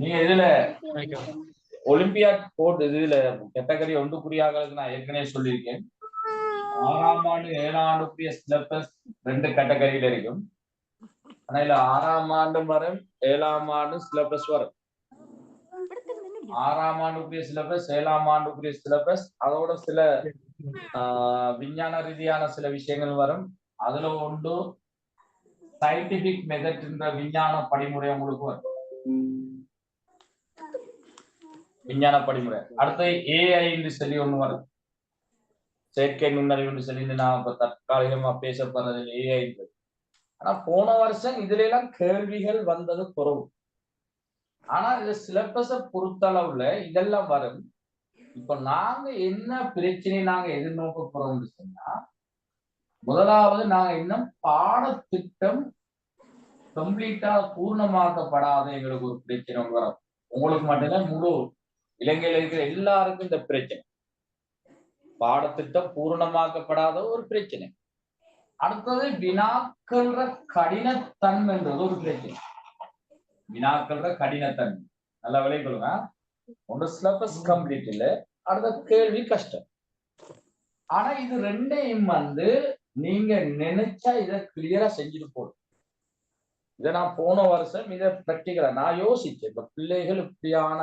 நீங்க இதுல olympiad board இதுல கேட்டகரி ஒன்றுக்குரியாங்களுக்கு நான் ஏற்கனவே சொல்லியிருக்கேன். ஆறாம் ஆண்டு ஏழாம் ஆண்டுக்குரிய சிலபஸ் ரெண்டு கேட்டகரியில இருக்கும். ஆனா இதுல ஆறாம் ஆண்டு வரும் ஏழாம் ஆண்டு சிலபஸ் வரும். ஆறாம் ஆண்டுக்குரிய சிலபஸ் ஏழாம் ஆண்டுக்குரிய சிலபஸ் அதோட சில விஞ்ஞான ரீதியான சில விஷயங்கள் வரும். அதுல ஒன்று சயின்டிபிக் மெத்தட் என்ற விஞ்ஞான படிமுறை உங்களுக்கு வரும். விஞ்ஞான படிமுறை அடுத்து ஏஐ என்று சொல்லி ஒண்ணு வரும். செயற்கை நுண்ணறிவு என்று சொல்லி நான் இப்ப தற்காலிகமா பேசப்படுறது ஏஐ ஆனா போன வருஷம் இதுல எல்லாம் கேள்விகள் வந்தது குறவு. ஆனா இது சிலபஸ பொறுத்தளவுல இதெல்லாம் வரும். இப்ப நாங்க என்ன பிரச்சனை நாங்க எதிர்நோக்க போறோம்னு சொன்னா முதலாவது நாங்க இன்னும் பாடத்திட்டம் கம்ப்ளீட்டா பூர்ணமாக்கப்படாத எங்களுக்கு ஒரு பிரச்சனை வரும். உங்களுக்கு மட்டும்தான் முழு இலங்கையில இருக்கிற எல்லாருக்கும் இந்த பிரச்சனை. பாடத்திட்டம் பூரணமாக்கப்படாத ஒரு பிரச்சனை. அடுத்தது வினாக்கள்ற கடினத்தன்மைன்றது ஒரு பிரச்சனை. வினாக்கள்ற கடினத்தன்மை. நல்லா விலை கொள்ளுங்க ஒன்று சிலபஸ் கம்ப்ளீட் இல்ல அடுத்த கேள்வி கஷ்டம். ஆனா இது ரெண்டையும் வந்து நீங்க நினைச்சா இதை கிளியரா செஞ்சுட்டு போடும் இதை நான் போன வருஷம் இதை பிராக்டிகலா நான் யோசிச்சேன். இப்ப பிள்ளைகள் இப்படியான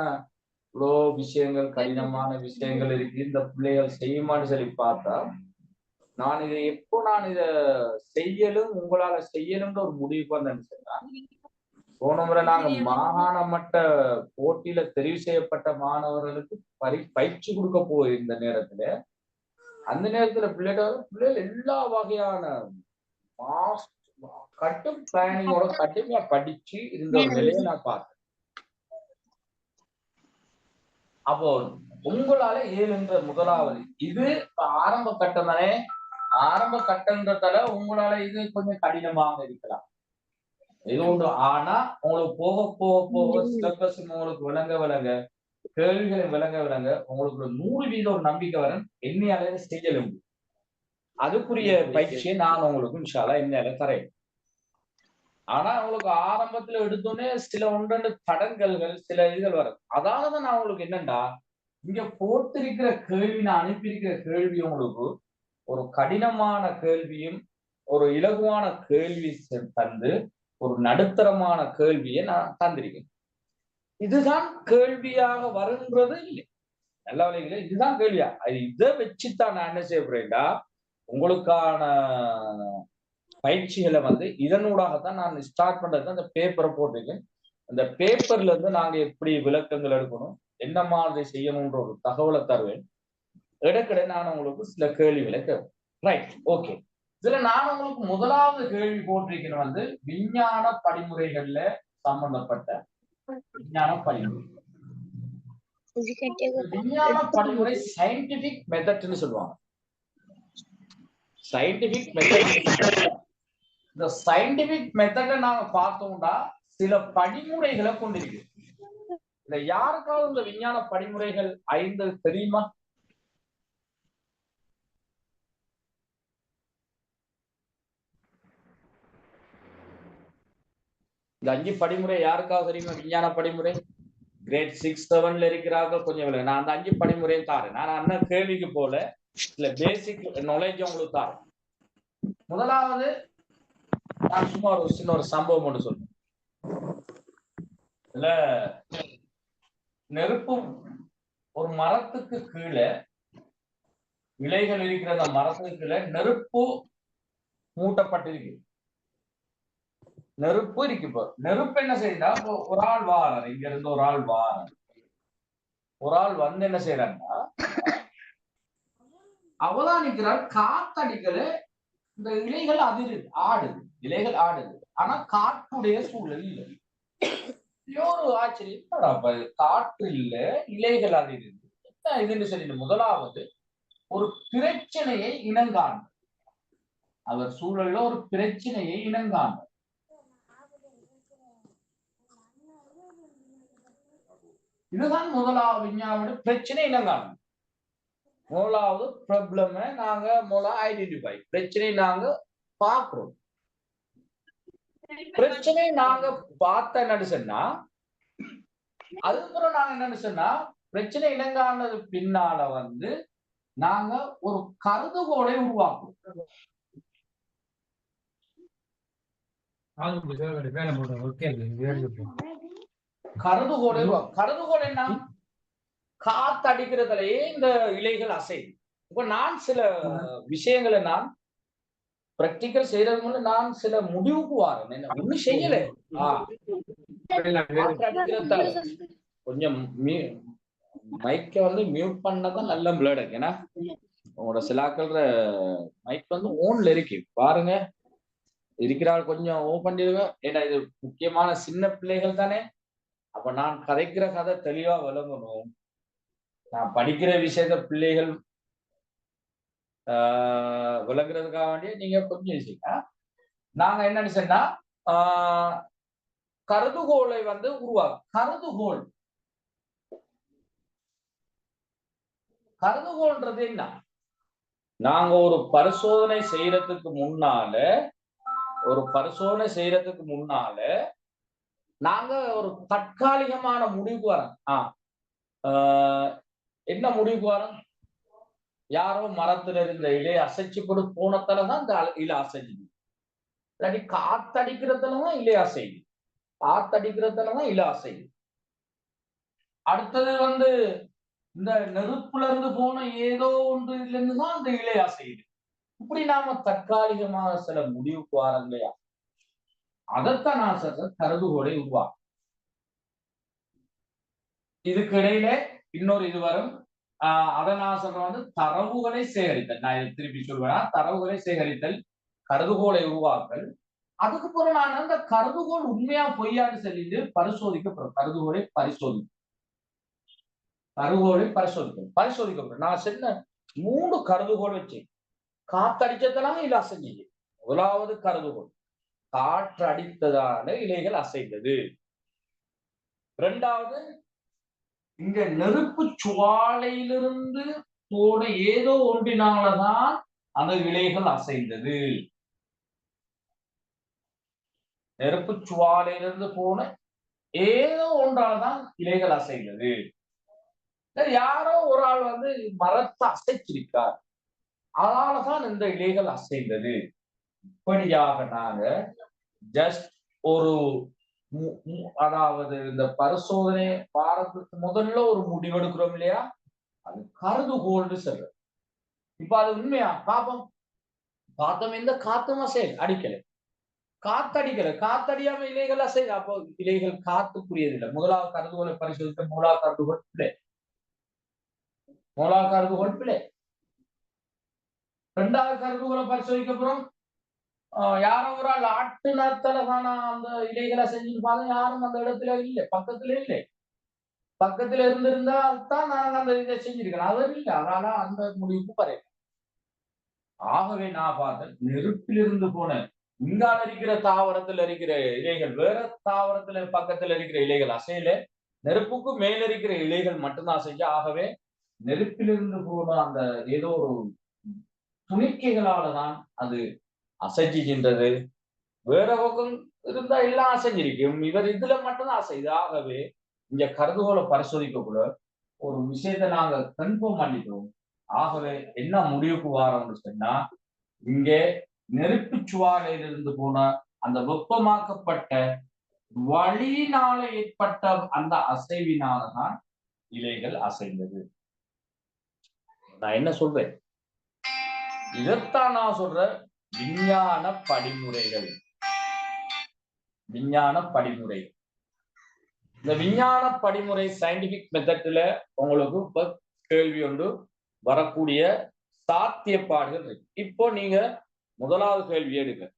இவ்வளோ விஷயங்கள் கடினமான விஷயங்கள் இருக்கு. இந்த பிள்ளைகள் செய்யுமான்னு சொல்லி பார்த்தா நான் இதை எப்போ நான் இத செய்யலும் உங்களால செய்யலும்ன்ற ஒரு முடிவுக்கு வந்தேன்னு சொன்னா போன முறை நாங்க மாகாண மட்ட போட்டியில தெரிவு செய்யப்பட்ட மாணவர்களுக்கு பரி பயிற்சி கொடுக்க போயிருந்த நேரத்துல அந்த நேரத்துல பிள்ளைகள் பிள்ளைகள் எல்லா வகையான மாஸ் கட்டும் பிளானிங்கோட கடுமையா படிச்சு இருந்த ஒரு நிலையை நான் பார்த்தேன். அப்போ உங்களால ஏழுன்ற முதலாவது இது ஆரம்ப கட்டம் தானே? ஆரம்ப கட்டன்றதால உங்களால இது கொஞ்சம் கடினமாக இருக்கலாம். இது ஒன்று. ஆனா உங்களுக்கு போக போக போக சிலபஸ் உங்களுக்கு விளங்க விளங்க கேள்விகளை விளங்க விளங்க உங்களுக்கு ஒரு நூறு வீதம் ஒரு நம்பிக்கை வரும். என்னையால செய்யலும். அதுக்குரிய பயிற்சியை நான் உங்களுக்கு இன்ஷால்லா என்னையால தரேன். ஆனா உங்களுக்கு ஆரம்பத்துல எடுத்தோடனே சில ஒன்றெண்டு தடங்கல்கள் சில இதுகள் வரும். அதாலதான் நான் உங்களுக்கு என்னண்டா இங்க போட்டிருக்கிற கேள்வி நான் அனுப்பியிருக்கிற கேள்வி உங்களுக்கு ஒரு கடினமான கேள்வியும் ஒரு இலகுவான கேள்வி தந்து ஒரு நடுத்தரமான கேள்வியை நான் தந்திருக்கேன். இதுதான் கேள்வியாக வருன்றது இல்லை. நல்ல வழிகள இதுதான் கேள்வியா? இதை வச்சுத்தான் நான் என்ன செய்ய போறேன்டா உங்களுக்கான பயிற்சிகளை வந்து இதனூடாகத்தான் நான் ஸ்டார்ட் பண்றது அந்த பேப்பரை போட்டிருக்கேன். அந்த பேப்பர்ல இருந்து நாங்க எப்படி விளக்கங்கள் எடுக்கணும் என்ன மாதிரி செய்யணும்ன்ற ஒரு தகவலை தருவேன். இடக்கிட நான் உங்களுக்கு சில கேள்விகளை தருவேன். ரைட் ஓகே இதுல நான் உங்களுக்கு முதலாவது கேள்வி போட்டிருக்கேன் வந்து விஞ்ஞான படிமுறைகள்ல சம்பந்தப்பட்ட விஞ்ஞான படிமுறை. விஞ்ஞான படிமுறை சயின்டிபிக் மெத்தட்னு சொல்லுவாங்க. சயின்டிபிக் மெத்தட் இந்த சயின்டிபிக் மெத்தடை நாங்க பார்த்தோம்னா சில படிமுறைகளை கொண்டிருக்கு. இந்த யாருக்காவது இந்த விஞ்ஞான படிமுறைகள் ஐந்து தெரியுமா? இந்த அஞ்சு படிமுறை யாருக்காவது தெரியுமா? விஞ்ஞான படிமுறை? கிரேட் சிக்ஸ் செவன்ல இருக்கிறார்கள் கொஞ்சம் நான் அந்த அஞ்சு படிமுறையும் தாரேன். நான் அண்ணன் கேள்விக்கு போல இல்ல பேசிக் நாலேஜ் உங்களுக்கு தாரேன். முதலாவது நான் சும்மா ஒரு சின்ன ஒரு சம்பவம் ஒன்று சொல்றேன். இதுல நெருப்பு ஒரு மரத்துக்கு கீழே இலைகள் இருக்கிற அந்த மரத்துக்கு கீழே நெருப்பு மூட்டப்பட்டிருக்கு. நெருப்பு இருக்கு இப்போ. நெருப்பு என்ன செய்யுதா ஒரு ஆள் வாரார். இங்க இருந்து ஒரு ஆள் வாரார். ஒரு ஆள் வந்து என்ன செய்யறாங்கன்னா அவதானிக்கிறார் காத்தடிக்கல. இந்த இலைகள் அதிருது ஆடுது. இலைகள் ஆடுது ஆனா காற்றுடைய சூழல் இல்லை. ஒரு ஆச்சரியம். காற்று இல்ல இலைகள் அதிருது என்ன இதுன்னு சொல்லி முதலாவது ஒரு பிரச்சனையை இனங்காண்ட அவர் சூழல்ல ஒரு பிரச்சனையை இனங்காண்ட இதுதான் முதலாவது விஞ்ஞானோட பிரச்சனை இனங்காண்ட முதலாவது ப்ராப்ளம நாங்க முதல்ல ஐடென்டிஃபை பிரச்சனை நாங்க பாக்குறோம் பிரச்சனை நாங்க பார்த்த என்னன்னு சொன்னா அதுக்கப்புறம் நாங்க என்னன்னு சொன்னா பிரச்சனை இனங்கானது பின்னால வந்து நாங்க ஒரு கருதுகோளை ஓகே கருதுகோளை கருதுகோள் என்ன? காத்தடிக்கிறதுலயே இந்த இலைகள் அசையும். இப்ப நான் சில விஷயங்களை நான் பிராக்டிக்கல் செய்யறது முன்ன நான் சில முடிவுக்கு வரேன். என்ன ஒண்ணும் செய்யல. கொஞ்சம் மைக்க வந்து மியூட் பண்ணதான் நல்ல பிளட் ஏன்னா உங்களோட சிலாக்கள் மைக் வந்து ஓன்ல இருக்கு. பாருங்க. இருக்கிறாள் கொஞ்சம் ஓ பண்ணிடுங்க ஏன்னா இது முக்கியமான சின்ன பிள்ளைகள் தானே. அப்ப நான் கதைக்கிற கதை தெளிவா விளங்கணும். நான் படிக்கிற விஷயத்த பிள்ளைகள் விளங்குறதுக்காக வேண்டிய நீங்க கொஞ்சம் நாங்க என்னன்னு சொன்னா ஆஹ் கருதுகோளை வந்து உருவாக்கும். கருதுகோள். கருதுகோள்ன்றது என்ன? நாங்க ஒரு பரிசோதனை செய்யறதுக்கு முன்னால ஒரு பரிசோதனை செய்யறதுக்கு முன்னால நாங்க ஒரு தற்காலிகமான முடிவுக்கு வரோம் ஆஹ் என்ன முடிவுக்கு வரோம் யாரோ மரத்துல இருந்த இலையை அசைச்சு கொடு போனத்துலதான் இந்த அல- இலை அசைஞ்சுது. இல்லாட்டி காத்தடிக்கிறதுலதான் இலை அசையுது. காத்தடிக்கிறதுலதான் இலை அசையுது. அடுத்தது வந்து இந்த நெருப்புல இருந்து போன ஏதோ ஒன்று இருந்து தான் அந்த இலை அசையுது. இப்படி நாம தற்காலிகமாக சில முடிவுக்கு வரோம் இல்லையா? அதைத்தான் நான் சொல்ற கருதுகோளை உருவாக்கும் இதுக்கு இடையில இன்னொரு இது வரும். அதை நான் சொல்றேன் வந்து தரவுகளை சேகரித்தல். நான் திருப்பி சொல்வேன் தரவுகளை சேகரித்தல் கருதுகோளை உருவாக்கல் அதுக்கு பிறகு நான் அந்த கருதுகோள் உண்மையா பொய்யான்னு சொல்லிட்டு பரிசோதிக்கப்படும். கருதுகோளை பரிசோதி கருதுகோளை பரிசோதிக்கணும் பரிசோதிக்கப்படும். நான் சொன்ன மூணு கருதுகோள் வச்சு காத்தடிச்சதெல்லாம் இல்லை அசைஞ்சது. முதலாவது கருதுகோள் காற்றடித்ததான இலைகள் அசைந்தது. இரண்டாவது இங்க நெருப்பு சுவாலையிலிருந்து போன ஏதோ ஒன்றினாலதான் அந்த இலைகள் அசைந்தது. நெருப்பு சுவாலையிலிருந்து போன ஏதோ ஒன்றால்தான் இலைகள் அசைந்தது. யாரோ ஒரு ஆள் வந்து மரத்தை அசைச்சிருக்கார் அதனாலதான் இந்த இலைகள் அசைந்தது. இப்படியாக நாங்க ஜஸ்ட் ஒரு அதாவது இந்த பரிசோதனை வாரத்துக்கு முதல்ல ஒரு முடிவெடுக்கிறோம் இல்லையா? அது கருதுகோள்னு சொல்ற இப்ப அது உண்மையா? பாப்போம். பார்த்தோம் எந்த காத்தமா அசையல் அடிக்கல. காத்தடிக்கல. காத்தடியாம இலைகள் அசையல அப்போ இலைகள் காத்துக்குரியதில்லை. முதலாவது கருதுகோளை பரிசோதித்த மூலா கருதுகோள் பிள்ளை மூலா கருதுகோள் பிள்ளை ரெண்டாவது கருதுகோளை பரிசோதிக்கப்புறம் ஆஹ் யாரோ ஒரு ஆள் ஆட்டு அந்த இலைகளை செஞ்சிருப்பாங்க யாரும் அந்த இடத்துல இல்லை. பக்கத்துல இல்லை. பக்கத்துல இருந்திருந்தா தான் நான் அந்த இதை செஞ்சிருக்கேன் அவர் இல்லை. அதனால அந்த முடிவுக்கு வரையல ஆகவே நான் பார்த்தேன் நெருப்பிலிருந்து போன இங்கால இருக்கிற தாவரத்துல இருக்கிற இலைகள் வேற தாவரத்துல பக்கத்துல இருக்கிற இலைகள் அசையில. நெருப்புக்கு மேல இருக்கிற இலைகள் மட்டும்தான் செஞ்சு ஆகவே நெருப்பிலிருந்து போன அந்த ஏதோ ஒரு துணிக்கைகளாலதான் அது அசைஞ்சின்றது வேற பக்கம் இருந்தா எல்லாம் அசைஞ்சிருக்கும். இவர் இதுல மட்டும்தான் அசைது ஆகவே இங்க கருதுகோளை பரிசோதிக்க கூட ஒரு விஷயத்தை நாங்க கன்ஃபார்ம் பண்ணிட்டோம் ஆகவே என்ன முடிவுக்கு வாரோம்னு சொன்னா இங்கே நெருப்பு சுவாலையிலிருந்து போன அந்த வெப்பமாக்கப்பட்ட வழியினால ஏற்பட்ட அந்த அசைவினாலதான் இலைகள் அசைந்தது. நான் என்ன சொல்றேன் இதத்தான் நான் சொல்ற விஞ்ஞான படிமுறைகள். விஞ்ஞான படிமுறை. இந்த விஞ்ஞான படிமுறை சயின்டிபிக் மெத்தட்ல உங்களுக்கு கேள்வி ஒன்று வரக்கூடிய சாத்தியப்பாடுகள் இருக்கு. இப்போ நீங்க முதலாவது கேள்வி எடுங்க.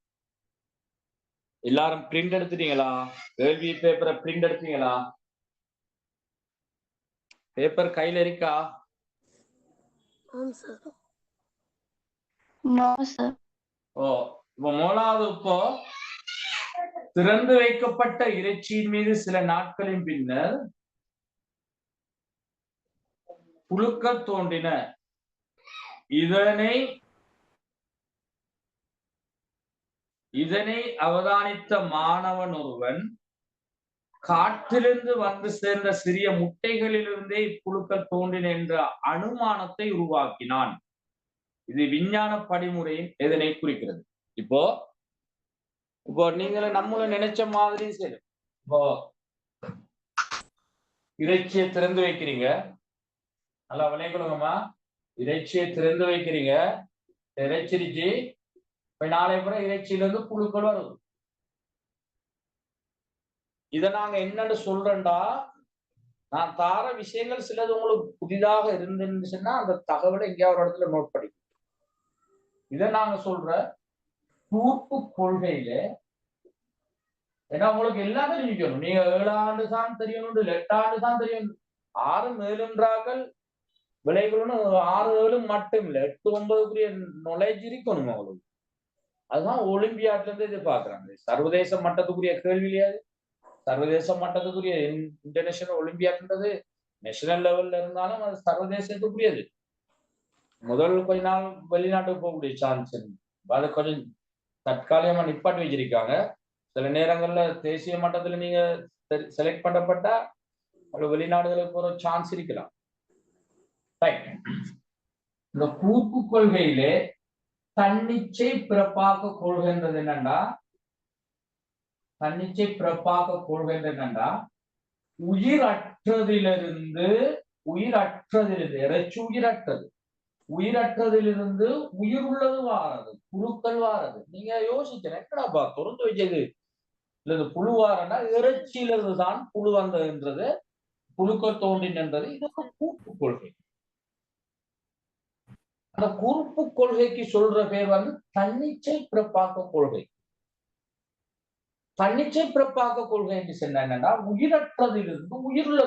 எல்லாரும் பிரிண்ட் எடுத்துட்டீங்களா? கேள்வி பேப்பரை பிரிண்ட் எடுத்தீங்களா? பேப்பர் கையில இருக்கா? ஓ இப்ப முதலாவது இப்போ திறந்து வைக்கப்பட்ட இறைச்சியின் மீது சில நாட்களின் பின்னர் புழுக்கள் தோன்றின. இதனை இதனை அவதானித்த மாணவன் ஒருவன் காட்டிலிருந்து வந்து சேர்ந்த சிறிய முட்டைகளிலிருந்தே இப்புழுக்கள் தோன்றின என்ற அனுமானத்தை உருவாக்கினான். இது விஞ்ஞான படிமுறையின் எதனை குறிக்கிறது? இப்போ இப்போ நீங்க நம்மள நினைச்ச மாதிரி சரி இப்போ இறைச்சியை திறந்து வைக்கிறீங்க. நல்லா விளையப்படுங்கம்மா இறைச்சியை திறந்து வைக்கிறீங்க. இறைச்சிருச்சு இப்ப நாளை பிற இறைச்சியில இருந்து புழுக்கள் வருது இத நாங்க என்னன்னு சொல்றேன்டா. நான் தார விஷயங்கள் சிலது உங்களுக்கு புதிதாக இருந்துச்சுன்னா அந்த தகவலை எங்கேயாவது ஒரு இடத்துல நோட் படிக்கும் இதை நாங்க சொல்ற கூட்டு கொள்கையில ஏன்னா உங்களுக்கு எல்லாம் தெரிஞ்சுக்கணும். நீங்க ஏழாண்டு தான் தெரியணும் எட்டு எட்டாண்டு தான் தெரியணும் ஆறு மேலுன்றாக்கள் விலைகளும் ஆறு ஏழு மட்டும் இல்ல எட்டு ஒன்பதுக்குரிய நுழைஜ் இருக்கணும் அவங்களுக்கு அதுதான் ஒலிம்பியாட்ல இருந்து எதிர்பார்க்கிறாங்க. சர்வதேச மட்டத்துக்குரிய கேள்வி இல்லையாது சர்வதேச மட்டத்துக்குரிய இன்டர்நேஷனல் ஒலிம்பியாட்ன்றது நேஷனல் லெவல்ல இருந்தாலும் அது சர்வதேசத்துக்குரியது. முதல் கொஞ்ச நாள் வெளிநாட்டுக்கு போகக்கூடிய சான்ஸ் அதை கொஞ்சம் தற்காலிகமா நிப்பாட்டி வச்சிருக்காங்க. சில நேரங்கள்ல தேசிய மட்டத்துல நீங்க செலக்ட் பண்ணப்பட்டா வெளிநாடுகளுக்கு போற சான்ஸ் இருக்கலாம். ரைட் இந்த கூட்டு கொள்கையிலே தன்னிச்சை பிறப்பாக்க கொள்கைன்றது என்னன்னா தன்னிச்சை பிறப்பாக்க கொள்கைன்றது என்னன்னா உயிரற்றதிலிருந்து உயிரற்றதிலிருந்து இறைச்சி உயிரற்றது. உயிரற்றதிலிருந்து உயிர் உள்ளது வாரது புழுக்கள் வாரது நீங்க யோசிக்கணும் என்னடாப்பா திறந்து வச்சது இல்ல இந்த புழு வாரன்னா இறைச்சியிலிருந்து தான் புழு வந்ததுன்றது புழுக்கள் தோன்றினது இது ஒரு கூட்டு கொள்கை. அந்த குறிப்பு கொள்கைக்கு சொல்ற பேர் வந்து தன்னிச்சை பிறப்பாக்க கொள்கை. தன்னிச்சை பிறப்பாக்க கொள்கை என்று சொன்ன என்னன்னா உயிரற்றதிலிருந்து உயிருள்ள